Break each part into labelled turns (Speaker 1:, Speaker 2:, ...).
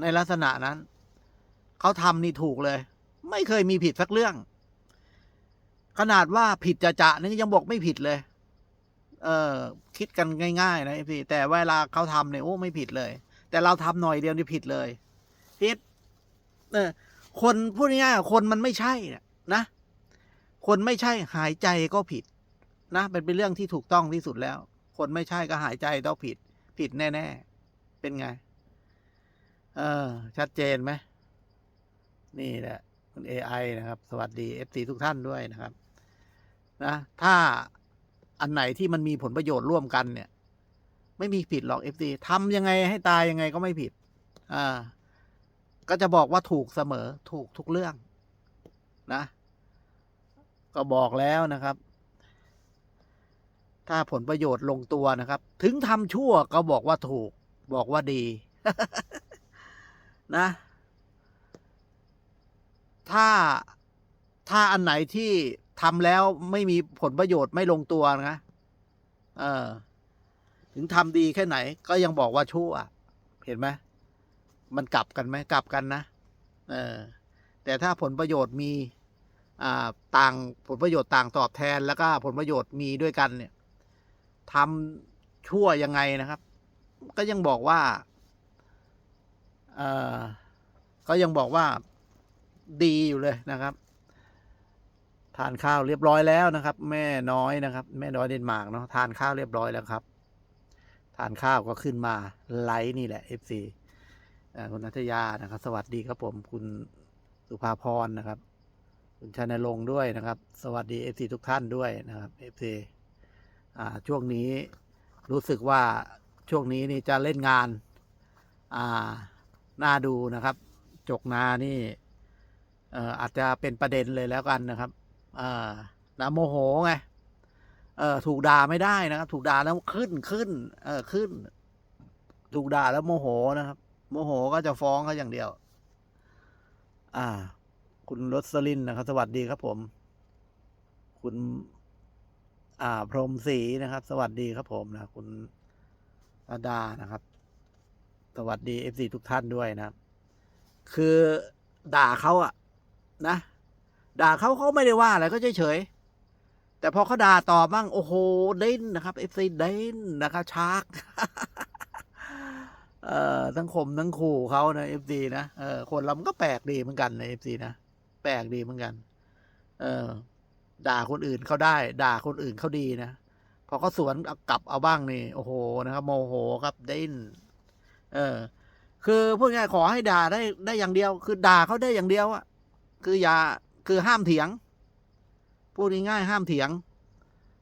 Speaker 1: ในลักษณะนั้น เขาทำนี่ถูกเลย ไม่เคยมีผิดสักเรื่อง ขนาดว่าผิดจะจะนี่ยังบอกไม่ผิดเลย เออคิดกันง่ายๆ นะพี่ แต่เวลาเขาทำเนี่ยโอ้ไม่ผิดเลย แต่เราทำหน่อยเดียวนี่ผิดเลยผิดเออ คนพูดง่ายๆคนมันไม่ใช่นะนะคนไม่ใช่หายใจก็ผิด นะเป็นเป็นเรื่องที่ถูกต้องที่สุดแล้ว คนไม่ใช่ก็หายใจต้องผิด ผิดแน่ ๆ เป็นไง เออ ชัดเจนไหม นี่แหละคุณ AI นะครับ สวัสดี FC ทุกท่านด้วยนะครับ นะ ถ้าอันไหนที่มันมีผลประโยชน์ร่วมกันเนี่ย ไม่มีผิดหรอก FC ทำยังไงให้ตายยังไงก็ไม่ผิด อ่า ก็จะบอกว่าถูกเสมอถูกทุกเรื่อง นะ ก็บอกแล้วนะครับ ถ้าผลประโยชน์ลงตัวนะครับ ถึงทำชั่วก็บอกว่าถูก บอกว่าดี นะ ถ้าถ้าอันไหนที่ทำแล้วไม่มีผลประโยชน์ไม่ลงตัวนะเออ ถึงทำดีแค่ไหน ก็ยังบอกว่าชั่ว เห็นไหมมันกลับกันไหมกลับกันนะเออ แต่ถ้าผลประโยชน์มี อ่าต่างผลประโยชน์ต่างตอบแทน แล้วก็ผลประโยชน์มีด้วยกันเนี่ยทำชั่วยังไงนะครับ ก็ยังบอกว่า ก็ยังบอกว่าดีอยู่เลยนะครับ ทานข้าวเรียบร้อยแล้วนะครับ แม่น้อยนะครับ แม่น้อยเดนมาร์กเนาะทานข้าวเรียบร้อยแล้วครับ ทานข้าวก็ขึ้นมาไลฟ์นี่แหละ FC อ่าคุณนัทยานะครับ สวัสดีครับผมคุณสุภาพรนะครับ คุณชนรงด้วยนะครับ สวัสดี FC ทุกท่านด้วยนะครับ FC อ่าช่วงนี้รู้สึกว่าช่วงนี้นี่จะเล่นงาน อ่า น่าดูนะครับ จกนานี่เอ่ออาจจะเป็นประเด็นเลยแล้วกันนะครับอ่านะโมโหไงเออถูกด่าไม่ได้นะครับ ถูกด่าแล้วขึ้นขึ้น เออขึ้น ถูกด่าแล้วโมโหนะครับ โมโหก็จะฟ้องเขาอย่างเดียว อ่า คุณรสลินนะครับ สวัสดีครับผม คุณ อ่า พรหมศรีนะครับ สวัสดีครับผมนะ คุณอาดานะครับ สวัสดีเอฟซีทุกท่านด้วยนะครับ คือด่าเขาอะนะ ด่าเขาเขาไม่ได้ว่าอะไรก็เฉยๆแต่พอเขาด่าตอบบ้างโอ้โหเด่นนะครับเอฟซีเด่นนะครับชาร์กเอ่อทั้งข่มทั้งขู่เขานะเอฟซีนะเออคนเรามันก็แปลกดีเหมือนกันนะเอฟซีนะแปลกดีเหมือนกัน เออ ด่าคนอื่นเขาได้ ด่าคนอื่นเขาดีนะพอเขาสวนกลับเอาบ้างนี่ โอ้โหนะครับ โมโหครับเด่น เออ คือพูดง่ายๆขอให้ด่าได้ได้อย่างเดียว คือด่าเขาได้อย่างเดียวอะคืออย่าคือห้ามเถียง พูดง่ายๆห้ามเถียง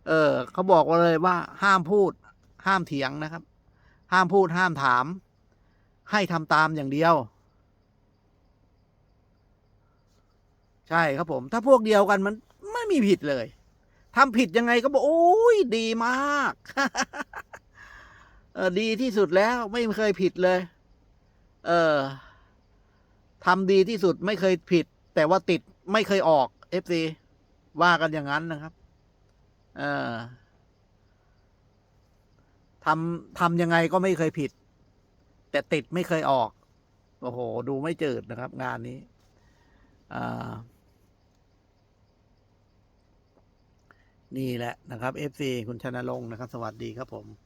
Speaker 1: เออเขาบอกว่าเลยว่า ห้ามพูด ห้ามเถียงนะครับ ห้ามพูดห้ามถาม ให้ทำตามอย่างเดียว ใช่ครับผม ถ้าพวกเดียวกันมันไม่มีผิดเลยทำผิดยังไงก็บอกโอ้ยดีมาก เออดีที่สุดแล้วไม่เคยผิดเลย เออทำดีที่สุดไม่เคยผิด แต่ว่าติดไม่เคยออกเอฟซีว่ากันอย่างนั้นนะครับ เออทำทำยังไงก็ไม่เคยผิด แต่ติดไม่เคยออก โอ้โห ดูไม่จืดนะครับ งานนี้อ่านี่แหละนะครับ FC คุณชนะลงนะครับ สวัสดีครับผม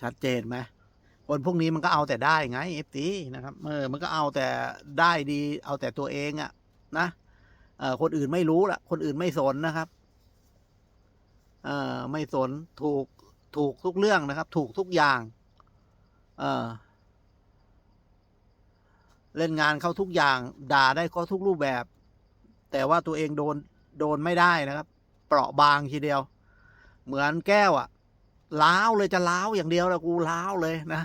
Speaker 1: ชัดเจนไหมคนพวกนี้มันก็เอาแต่ได้ไงเอฟซีนะครับเออมันก็เอาแต่ได้ดีเอาแต่ตัวเองอะนะเออคนอื่นไม่รู้ละคนอื่นไม่สนนะครับเออไม่สนถูกถูกทุกเรื่องนะครับ ถูกทุกอย่างเออเล่นงานเขาทุกอย่าง ด่าได้เขาทุกรูปแบบ แต่ว่าตัวเองโดนโดนไม่ได้นะครับ เปราะบางทีเดียว เหมือนแก้วอะล้าวเลยจะล้าวอย่างเดียวแล้วกูล้าวเลยนะ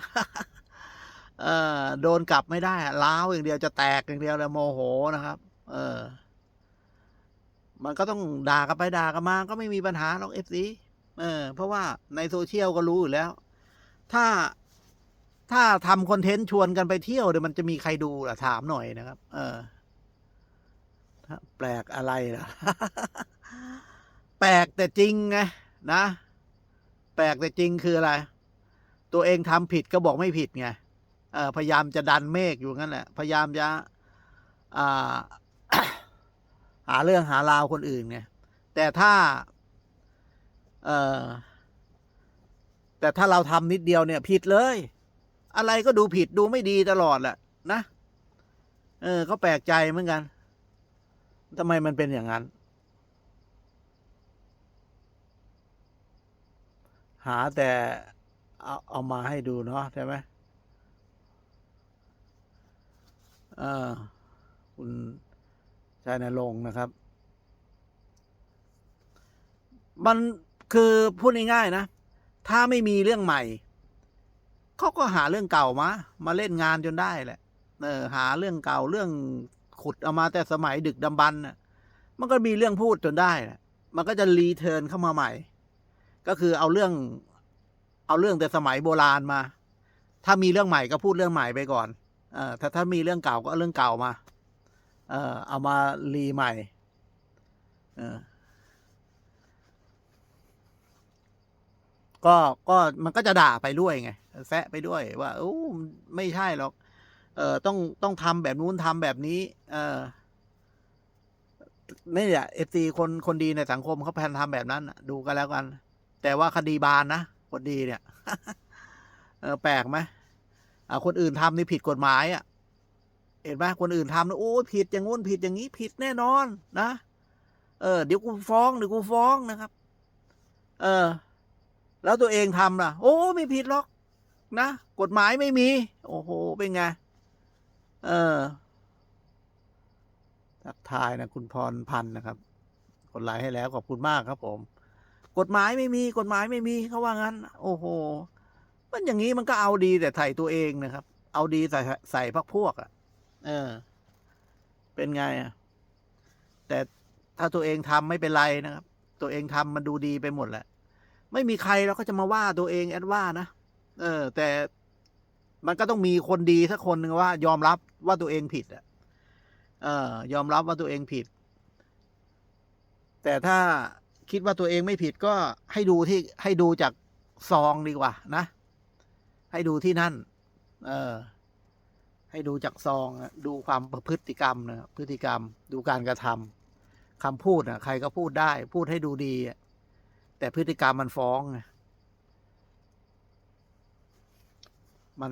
Speaker 1: เออโดนกลับไม่ได้ล้าวอย่างเดียวจะแตกอย่างเดียวแล้วโมโหนะครับ เออ มันก็ต้องด่ากันไปด่ากันมา ก็ไม่มีปัญหาหรอกเอฟซีเออ เพราะว่าในโซเชียลก็รู้อยู่แล้ว ถ้าถ้าทำคอนเทนต์ชวนกันไปเที่ยวเดี๋ยวมันจะมีใครดูล่ะถามหน่อยนะครับ เออแปลกอะไรล่ะ แปลกแต่จริงไงนะ แปลกแต่จริงคืออะไร ตัวเองทำผิดก็บอกไม่ผิดไงพยายามจะดันเมฆอยู่งั้นแหละพยายามจะาหาเรื่องหาราวคนอื่นไงแต่ถ้าแต่ถ้าเราทำนิดเดียวเนี่ย ผิดเลย อะไรก็ดูผิดดูไม่ดีตลอดแหละนะ เออก็แปลกใจเหมือนกันทำไมมันเป็นอย่างนั้น หาแต่เอาเอามาให้ดูเนาะใช่ไหมเออคุณชายนรงค์นะครับ มันคือพูดง่ายๆนะ ถ้าไม่มีเรื่องใหม่ เขาก็หาเรื่องเก่ามา มาเล่นงานจนได้แหละ เออ หาเรื่องเก่าเรื่องขุดเอามาแต่สมัยดึกดำบรรพ์น่ะมันก็มีเรื่องพูดจนได้แหละมันก็จะรีเทิร์นเข้ามาใหม่ ก็คือเอาเรื่อง เอาเรื่องแต่สมัยโบราณมา ถ้ามีเรื่องใหม่ก็พูดเรื่องใหม่ไปก่อนเออถ้าถ้ามีเรื่องเก่าก็เรื่องเก่ามา เออเอามารีใหม่ เออก็ก็มันก็จะด่าไปด้วยไงแซะไปด้วยว่าโอ้ไม่ใช่หรอก เออต้องต้องทำแบบนู้นทำแบบนี้ เออนี่แหละเอฟซีคนคนดีในสังคมเขาแพนทำแบบนั้นดูกันแล้วกัน แต่ว่าคดีบานนะคนดีเนี่ยเออแปลกไหมอ่าคนอื่นทำนี่ผิดกฎหมายอะ เห็นไหมคนอื่นทำนะโอ้ผิดอย่างงู้นผิดอย่างนี้ผิดแน่นอนนะเออเดี๋ยวกูฟ้องเดี๋ยวกูฟ้องนะครับ เออ แล้วตัวเองทำล่ะ โอ้ไม่ผิดหรอก นะกฎหมายไม่มี โอ้โหเป็นไงเออทักทายนะคุณพรพันธ์นะครับกดไลค์ให้แล้วขอบคุณมากครับผม กฎหมายไม่มีกฎหมายไม่มีเขาว่างั้น โอ้โห มันอย่างนี้มันก็เอาดีแต่ไถ่ตัวเองนะครับ เอาดีใส่ใส่พักพวกอะ่ะ เออ เป็นไงอะ่ะ แต่ถ้าตัวเองทำไม่เป็นไรนะครับ ตัวเองทำมันดูดีไปหมดแหละ ไม่มีใครเราก็จะมาว่าตัวเองแอดว่านะเออ แต่มันก็ต้องมีคนดีสักคนหนึ่งว่า ยอมรับว่าตัวเองผิดอะเออ ยอมรับว่าตัวเองผิด แต่ถ้า คิดว่าตัวเองไม่ผิดก็ให้ดูที่ให้ดูจากซองดีกว่านะ ให้ดูที่นั่น เออ ให้ดูจากซองดูความประพฤติกรรมนะพฤติกรรม ดูการกระทำคำพูดอะใครก็พูดได้ พูดให้ดูดี แต่พฤติกรรมมันฟ้องไงมัน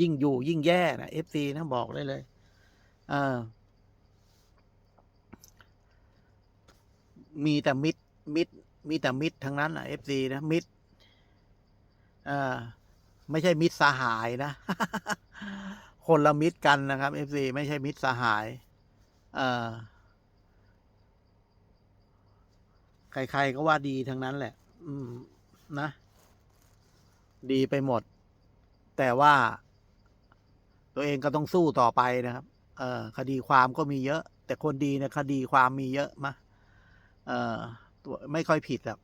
Speaker 1: ยิ่งอยู่ยิ่งแย่นะเอฟซีนะบอกได้เลยเออมีแต่มิด มิดมีแต่มิดทั้งนั้นอะเอฟซีนะมิดเออไม่ใช่มิตรสหายนะ คนละมิตรกันนะครับเอฟซีไม่ใช่มิตรสหายเออใครๆก็ว่าดีทั้งนั้นแหละ อืม นะ ดีไปหมด แต่ว่า ตัวเองก็ต้องสู้ต่อไปนะครับ เออคดีความก็มีเยอะ แต่คนดีเนี่ยคดีความมีเยอะมาเออ ตัวไม่ค่อยผิดหรอก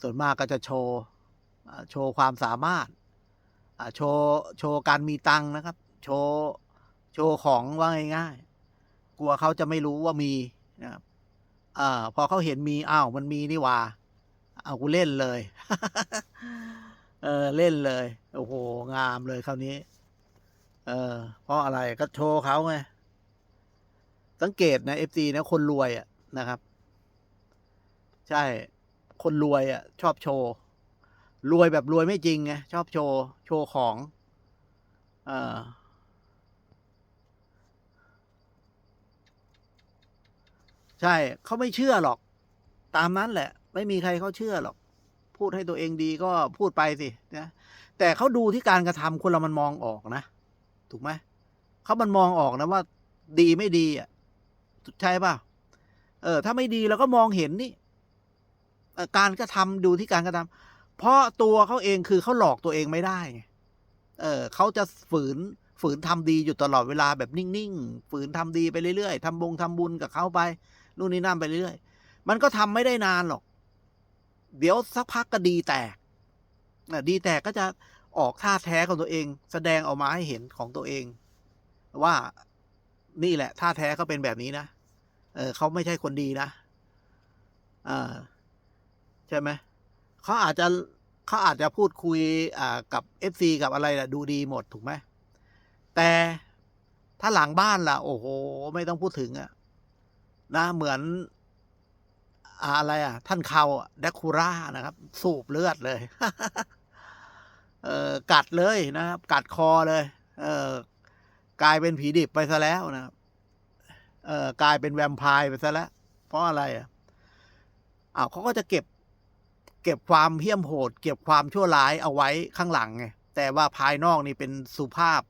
Speaker 1: ส่วนมากก็จะโชว์โชว์ความสามารถโชว์โชว์การมีตังค์นะครับ โชว์โชว์ของว่าง่ายๆกลัวเขาจะไม่รู้ว่ามีนะครับอพอเขาเห็นมีอ้าวมันมีนี่ว่าเอากูเล่นเลย เออเล่นเลย โอ้โห งามเลยคราวนี้ เออเพราะอะไรก็โชว์เขาไง สังเกตนะเอฟซีนะคนรวยอะ นะครับ ใช่ คนรวยอะ ชอบโชว์ รวยแบบรวยไม่จริงไงชอบโชว์ โชว์ของเออใช่เขาไม่เชื่อหรอก ตามนั้นแหละ ไม่มีใครเขาเชื่อหรอก พูดให้ตัวเองดีก็พูดไปสินะแต่เขาดูที่การกระทำคนเรามันมองออกนะ ถูกไหมเขามันมองออกนะว่า ดีไม่ดีอะใช่ป่ะ เออถ้าไม่ดีเราก็มองเห็นนี่การกระทำดูที่การกระทำเพราะตัวเขาเองคือเขาหลอกตัวเองไม่ได้ไงเออเขาจะฝืนฝืนทำดีอยู่ตลอดเวลาแบบนิ่งๆฝืนทำดีไปเรื่อยๆทำบงทำบุญกับเขาไปนู่นนี่นั่นไปเรื่อยๆ มันก็ทำไม่ได้นานหรอก เดี๋ยวสักพักก็ดีแตกดีแตกก็จะออกท่าแท้ของตัวเอง แสดงออกมาให้เห็นของตัวเอง ว่านี่แหละท่าแท้เขาเป็นแบบนี้นะ เออเขาไม่ใช่คนดีนะอ่าใช่ไหมเขาอาจจะเขาอาจจะพูดคุยอ่ากับเอฟซีกับอะไรล่ะดูดีหมดถูกไหมแต่ถ้าหลังบ้านล่ะ โอ้โห ไม่ต้องพูดถึงอะนะเหมือนอะไรอะ ท่านเขาแดกคูร่านะครับ สูบเลือดเลยเออกัดเลยนะครับ กัดคอเลย เออกลายเป็นผีดิบไปซะแล้วนะครับ เออกลายเป็นแวมไพร์ไปซะแล้วเพราะอะไรอะอ้าวเขาก็จะเก็บ เก็บความเหี้ยมโหด เก็บความชั่วร้ายเอาไว้ข้างหลังไงแต่ว่าภายนอกนี่เป็นสุภาพ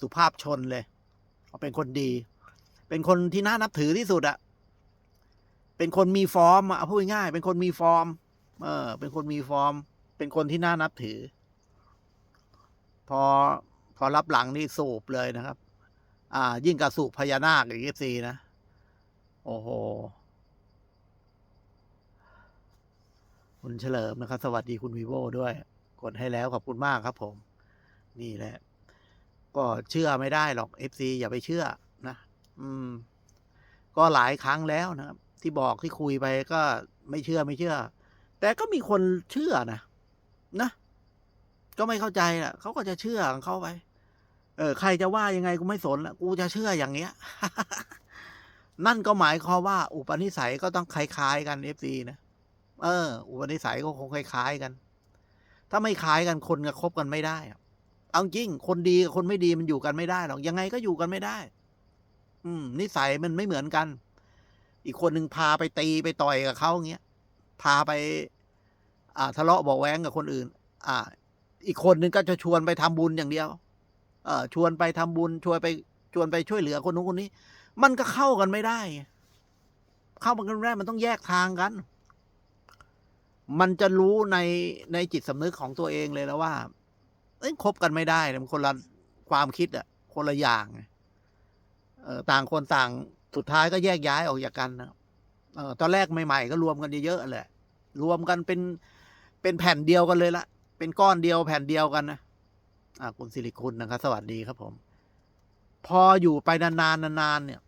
Speaker 1: สุภาพชนเลยเขาเป็นคนดี เป็นคนที่น่านับถือที่สุดอะเป็นคนมีฟอร์มอะพูดง่ายเป็นคนมีฟอร์ม เออ เป็นคนมีฟอร์ม เป็นคนที่น่านับถือ พอพอรับหลังนี่สูบเลยนะครับ อ่า ยิ่งกับสูบพญานาคอย่างนี้ซีนะ โอ้โห คุณเฉลิมนะครับ สวัสดีคุณวีโวด้วย กดให้แล้วขอบคุณมากครับผม นี่แหละ ก็เชื่อไม่ได้หรอก FC อย่าไปเชื่อนะ อืม ก็หลายครั้งแล้วนะครับ ที่บอกที่คุยไปก็ไม่เชื่อไม่เชื่อ แต่ก็มีคนเชื่อนะ นะ ก็ไม่เข้าใจอะเขาก็จะเชื่อของเขาไป เออใครจะว่ายังไงกูไม่สนละกูจะเชื่ออย่างเงี้ย นั่นก็หมายความว่า อุปนิสัยก็ต้องคล้ายๆกัน FC นะเออ อุปนิสัยก็คงคล้ายๆกัน ถ้าไม่คล้ายกันคนก็คบกันไม่ได้เอาจริง คนดีกับคนไม่ดีมันอยู่กันไม่ได้หรอกยังไงก็อยู่กันไม่ได้ อืม นิสัยมันไม่เหมือนกัน อีกคนหนึ่งพาไปตีไปต่อยกับเขาเงี้ยพาไป อ่า ทะเลาะเบาะแว้งกับคนอื่น อ่า อีกคนหนึ่งก็จะชวนไปทำบุญอย่างเดียว ชวนไปทำบุญชวนไปชวนไปช่วยเหลือคนนู้นคนนี้ มันก็เข้ากันไม่ได้ เข้ากันไม่ได้มันต้องแยกทางกัน มันจะรู้ในในจิตสำนึกของตัวเองเลยแล้วว่าเอ้ยคบกันไม่ได้มันคนละความคิดอะคนละอย่างไงเออต่างคนต่างสุดท้ายก็แยกย้ายออกจากกันนะเออตอนแรกใหม่ ๆ ก็รวมกันเยอะๆแหละรวมกันเป็นเป็นแผ่นเดียวกันเลยละเป็นก้อนเดียวแผ่นเดียวกันนะ อ่าคุณสิริคุณนะครับ สวัสดีครับผม พออยู่ไปนานๆนานๆเนี่ย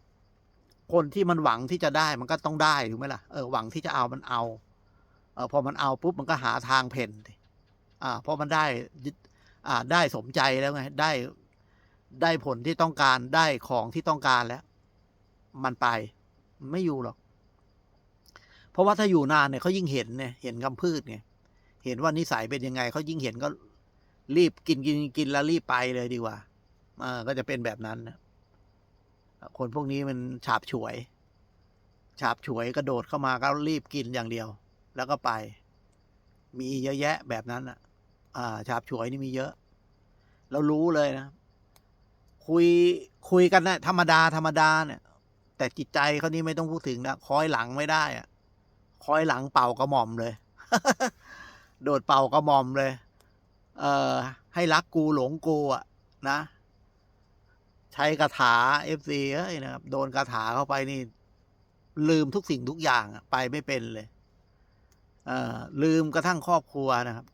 Speaker 1: คนที่มันหวังที่จะได้มันก็ต้องได้ถูกไหมล่ะเออหวังที่จะเอามันเอาเออพอมันเอาปุ๊บมันก็หาทางเพ่นอ่าพอมันได้ยึดอ่าได้สมใจแล้วไงได้ได้ผลที่ต้องการได้ของที่ต้องการแล้ว มันไปไม่อยู่หรอก เพราะว่าถ้าอยู่นานเนี่ยเขายิ่งเห็นเนี่ยเห็นกำพืชไงเห็นว่านิสัยเป็นยังไงเขายิ่งเห็นก็ รีบกินกินกินแล้วรีบไปเลยดีกว่าอ่าก็จะเป็นแบบนั้นนะคนพวกนี้มันฉาบฉวย ฉาบฉวยกระโดดเข้ามาก็รีบกินอย่างเดียว แล้วก็ไป มีเยอะแยะแบบนั้นอะ อ่า ฉาบฉวยนี่มีเยอะ เรารู้เลยนะ คุยคุยกันนะธรรมดาธรรมดาเนี่ย แต่จิตใจเขานี่ไม่ต้องพูดถึงนะคอยหลังไม่ได้อะคอยหลังเป่ากระหม่อมเลย โดดเป่ากระหม่อมเลย เอ่อให้รักกูหลงกูอะนะ ใช้คาถาเอฟซีเอ้ยนะครับโดนคาถาเข้าไปนี่ ลืมทุกสิ่งทุกอย่างไปไม่เป็นเลยเอ่อลืมกระทั่งครอบครัวนะครับ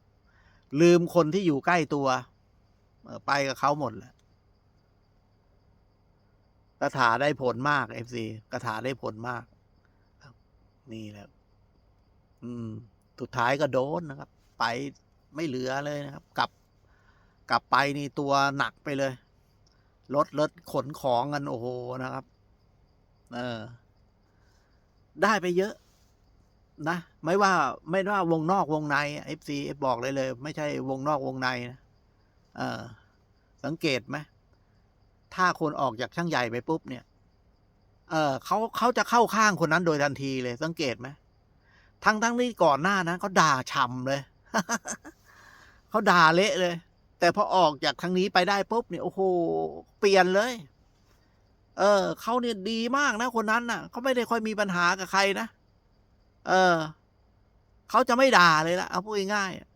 Speaker 1: ลืมคนที่อยู่ใกล้ตัวไปกับเขาหมดแหละคาถาได้ผลมากเอฟซีคาถาได้ผลมากนี่แหละอืม สุดท้ายก็โดนนะครับ ไป ไม่เหลือเลยนะครับ กลับ กลับไปนี่ตัวหนักไปเลยรถรถขนของกันโอ้โหนะครับ เออ ได้ไปเยอะ นะ ไม่ว่าไม่ว่าวงนอกวงในเอฟซีบอกเลยเลย ไม่ใช่วงนอกวงในนะเออ สังเกตไหมถ้าคนออกจากช่างใหญ่ไปปุ๊บเนี่ย เออเขาเขาจะเข้าข้างคนนั้นโดยทันทีเลย สังเกตไหมทั้งทั้งที่ก่อนหน้านะเขาด่าฉ่ำเลย เขาด่าเละเลย แต่พอออกจากทางนี้ไปได้ปุ๊บเนี่ยโอ้โหเปลี่ยนเลย เออเขาเนี่ยดีมากนะ คนนั้นน่ะเขาไม่ได้ค่อยมีปัญหากับใครนะเออเขาจะไม่ด่าเลยละเอาพูดง่ายๆ